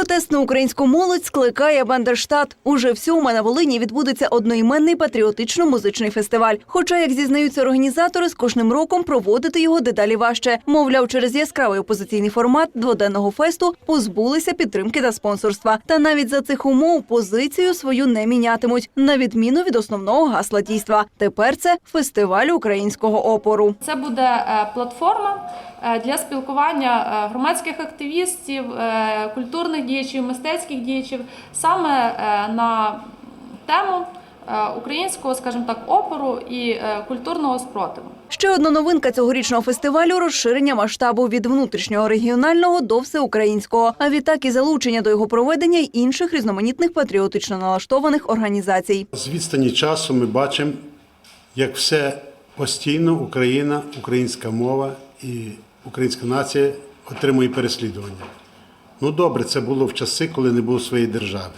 Протестну українську молодь скликає Бандерштат. Уже всьому на Волині відбудеться одноіменний патріотично-музичний фестиваль. Хоча, як зізнаються організатори, з кожним роком проводити його дедалі важче. Мовляв, через яскравий опозиційний формат дводенного фесту позбулися підтримки та спонсорства. Та навіть за цих умов позицію свою не мінятимуть, на відміну від основного гасла дійства. Тепер це фестиваль українського опору. Це буде е, платформа е, для спілкування е, громадських активістів, культурних діячів, мистецьких діячів саме е, на тему е, українського, скажімо так, опору і е, культурного спротиву. Ще одна новинка цьогорічного фестивалю розширення масштабу від внутрішнього регіонального до всеукраїнського, а відтак і залучення до його проведення й інших різноманітних патріотично налаштованих організацій. З відстані часу ми бачимо, як все постійно Україна, українська мова і українська нація отримує переслідування. Ну добре, це було в часи, коли не було своєї держави.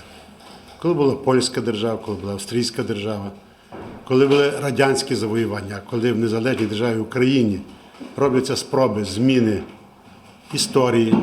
Коли була польська держава, коли була австрійська держава, коли були радянські завоювання, коли в незалежній державі Україні робляться спроби зміни історії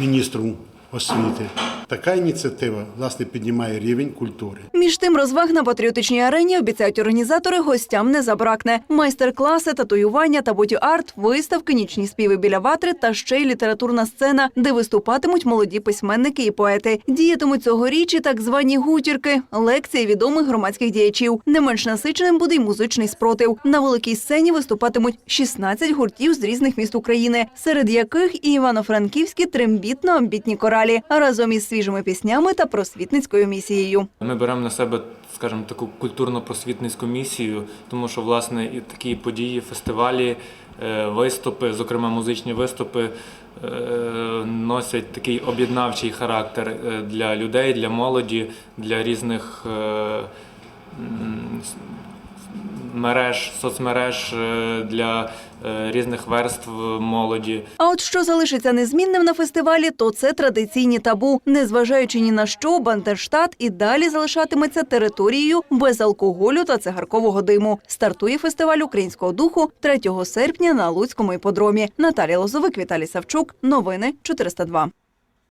міністром освіти. Така ініціатива власне піднімає рівень культури. Між тим розваг на патріотичній арені обіцяють організатори гостям не забракне. Майстер-класи, татуювання та боді-арт, виставки, нічні співи біля ватри та ще й літературна сцена, де виступатимуть молоді письменники і поети. Діятимуть цьогоріч і так звані гутірки, лекції відомих громадських діячів. Не менш насиченим буде й музичний спротив. На великій сцені виступатимуть 16 гуртів з різних міст України, серед яких і івано-франківські трембітно-амбітні коралі, разом із свіжими піснями та просвітницькою місією. Ми беремо на себе, скажімо, таку культурно-просвітницьку місію, тому що власне і такі події, фестивалі, е, виступи, зокрема музичні виступи, е, носять такий об'єднавчий характер е, для людей, для молоді, для різних мереж, соцмереж, е, для е, різних верств молоді. А от що залишиться незмінним на фестивалі, то це традиційні табу. Незважаючи ні на що, Бандерштат і далі залишатиметься територією без алкоголю та цигаркового диму. Стартує фестиваль українського духу 3 серпня на Луцькому іподромі. Наталія Лозовик, Віталій Савчук. Новини 402.